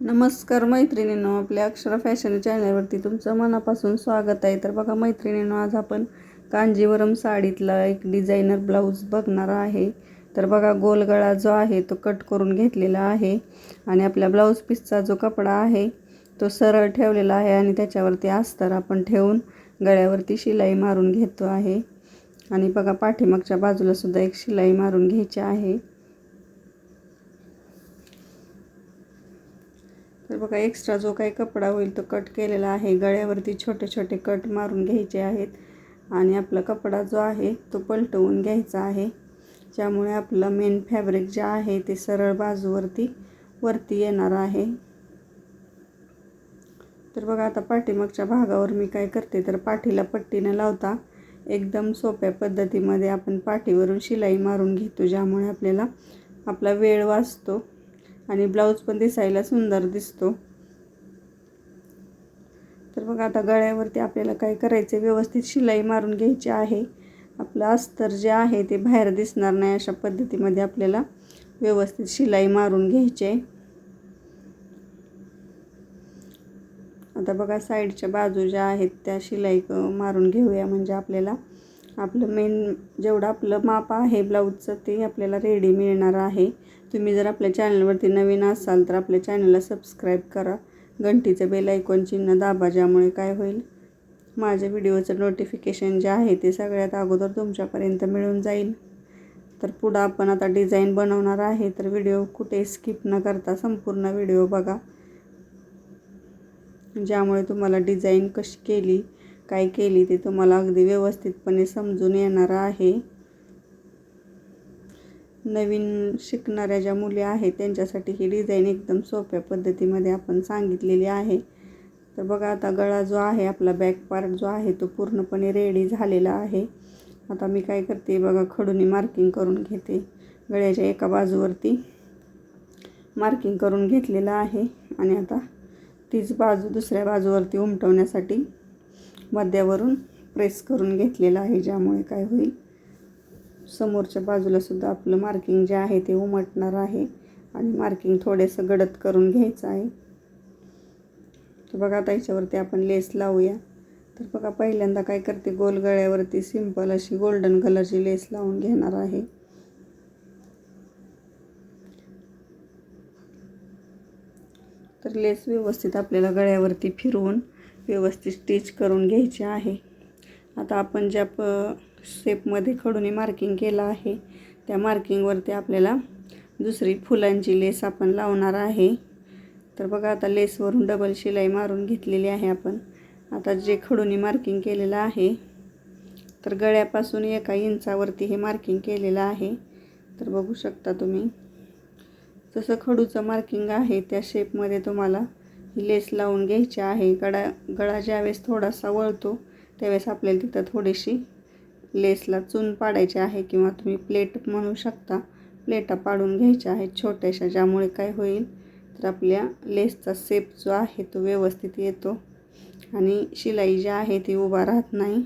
नमस्कार मैत्रिणींनो आपल्या अक्षरा फॅशन चॅनलवरती तुमचं मनापासून स्वागत आहे. तर बघा मैत्रिणींनो आज आपण कांजीवरम साडीतला एक डिझायनर ब्लाऊज बघणार आहे. तर बघा गोलगळा जो आहे तो कट करून घेतलेला आहे आणि आपल्या ब्लाऊज पीसचा जो कपडा आहे तो सरळ ठेवलेला आहे आणि त्याच्यावरती अस्तर आपण ठेवून गळ्यावरती शिलाई मारून घेतो आहे. आणि बघा पाठीमागच्या बाजूला सुद्धा एक शिलाई मारून घ्यायची आहे. तर बघा एक्स्ट्रा जो काही कपडा होईल तो कट केलेला आहे. गळ्यावरती छोटे छोटे कट मारून घ्यायचे आहेत. आणि आपला कपडा जो आहे तो पलटवून घ्यायचा आहे. ज्यामुळे आपलं मेन फॅब्रिक जे आहे ते सरळ बाजूवरती वरती येणार आहे. तर बघा आता पाठीमागच्या भागावर मी काय करते तर पाठीला पट्टी न लावता एकदम सोप्या पद्धतीमध्ये आपण पाठीवरून शिलाई मारून घेतो ज्यामुळे आपल्याला आपला वेळ वाचतो. आणि ब्लाऊज पण दिसायला सुंदर दिसतो. तर बघा आता गळ्यावरती आपल्याला काय करायचं व्यवस्थित शिलाई मारून घ्यायची आहे. आपलं अस्तर जे आहे ते बाहेर दिसणार नाही अशा पद्धतीमध्ये आपल्याला व्यवस्थित शिलाई मारून घ्यायची आहे. आता बघा साईडच्या बाजू ज्या आहेत त्या शिलाई मारून घेऊया. म्हणजे आपल्याला आपलं मेन जेवढं आपलं माप आहे ब्लाऊजचं ते आपल्याला रेडी मिळणार आहे. तुम्ही जर आपल्या चॅनलवरती नवीन असाल तर आपल्या चॅनलला सबस्क्राईब करा. घंटीचं बेल ऐकून चिन्ह दाबा ज्यामुळे काय होईल? माझ्या व्हिडिओचं नोटिफिकेशन जे आहे ते सगळ्यात अगोदर तुमच्यापर्यंत मिळून जाईल. तर पुढं आपण आता डिझाईन बनवणार आहे तर व्हिडिओ कुठे स्किप न करता संपूर्ण व्हिडिओ बघा. ज्यामुळे तुम्हाला डिझाईन कशी केली काय केली ते तुम्हाला अगदी व्यवस्थितपणे समजून येणार आहे. नवीन शिकणाऱ्या ज्या मुली आहेत त्यांच्यासाठी ही डिझाईन एकदम सोप्या पद्धतीमध्ये आपण सांगितलेली आहे. तर बघा आता गळा जो आहे आपला बॅक पार्ट जो आहे तो पूर्णपणे रेडी झालेला आहे. आता मी काय करते बघा खडूनी मार्किंग करून घेते. गळ्याच्या एका बाजूवरती मार्किंग करून घेतलेलं आहे. आणि आता तीच बाजू दुसऱ्या बाजूवरती उमटवण्यासाठी मध्यावरून प्रेस करून घेतलेलं आहे ज्यामुळे काय होईल? समोरच्या बाजूला सुद्धा आपलं मार्किंग जे आहे ते उमटणार आहे. आणि मार्किंग थोडंसं गडद करून घ्यायचं आहे. तर बघा आता याच्यावरती आपण लेस लावूया. तर बघा पहिल्यांदा काय करते गोल गळ्यावरती सिंपल अशी गोल्डन कलरची लेस लावून घेणार आहे. तर लेस व्यवस्थित आपल्याला गळ्यावरती फिरवून व्यवस्थित स्टिच करून घ्यायची आहे. आता आपण ज्या प शेपमध्ये खडूने मार्किंग केलं आहे. त्या मार्किंगवरती आपल्याला दुसरी फुलांची लेस आपण लावणार आहे. तर बघा आता लेसवरून डबल शिलाई मारून घेतलेली आहे आपण. आता जे खडूने मार्किंग केलेलं आहे तर गळ्यापासून एका इंचावरती हे मार्किंग केलेलं आहे. तर बघू शकता तुम्ही जसं खडूचं मार्किंग आहे त्या शेपमध्ये तुम्हाला ही लेस लावून घ्यायची आहे. गळा गळा ज्यावेळेस थोडासा वळतो त्यावेळेस आपल्याला तिथं थोडीशी लेसला चून पाडायची आहे किंवा तुम्ही प्लेट म्हणू शकता. प्लेटा पाडून घ्यायच्या आहेत छोट्याशा ज्यामुळे काय होईल? तर आपल्या लेसचा सेप जो आहे तो व्यवस्थित येतो आणि शिलाई जी आहे ती उभा राहत नाही.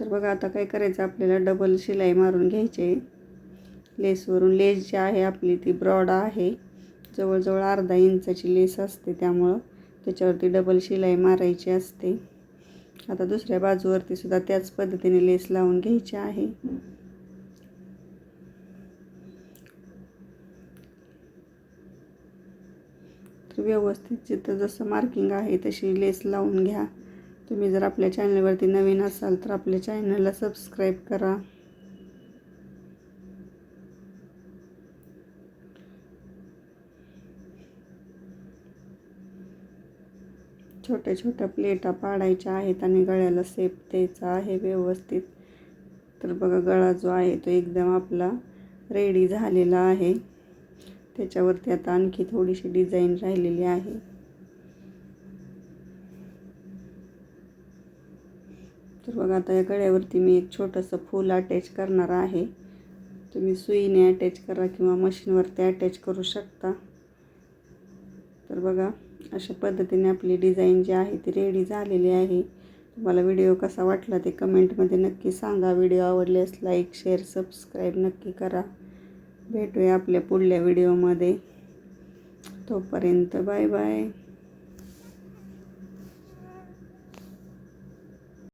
तर बघा आता काय करायचं? आपल्याला डबल शिलाई मारून घ्यायचे लेसवरून लेस जी आहे आपली ती ब्रॉड आहे. जवळजवळ अर्धा इंचाची लेस असते त्यामुळं त्याच्यावरती डबल शिलाई मारायची असते. आता दुसऱ्या बाजूवरती सुद्धा त्याच पद्धतीने लेस लावून घ्यायची आहे. तर व्यवस्थित जिथं जसं मार्किंग आहे तशी लेस लावून घ्या. तुम्ही जर आपल्या चॅनलवरती नवीन असाल तर आपल्या चॅनलला सबस्क्राईब करा. छोट्या छोट्या प्लेटा पाडायच्या आहेत आणि गळ्याला सेप द्यायचा आहे व्यवस्थित. तर बघा गळा जो आहे तो एकदम आपला रेडी झालेला आहे. त्याच्यावरती आता आणखी थोडीशी डिझाईन राहिलेली आहे. तर बघा आता या गळ्यावरती मी एक छोटंसं फूल अटॅच करणार आहे. तुम्ही सुईने अटॅच करा किंवा मशीनवरती अटॅच करू शकता. तर बघा अशा पद्धतीने आपली डिझाईन जी आहे ती रेडी झालेली आहे. तुम्हाला व्हिडिओ कसा वाटला ते कमेंटमध्ये नक्की सांगा. व्हिडिओ आवडल्यास लाईक शेअर सबस्क्राईब नक्की करा. भेटूया आपल्या पुढल्या व्हिडिओमध्ये तोपर्यंत बाय बाय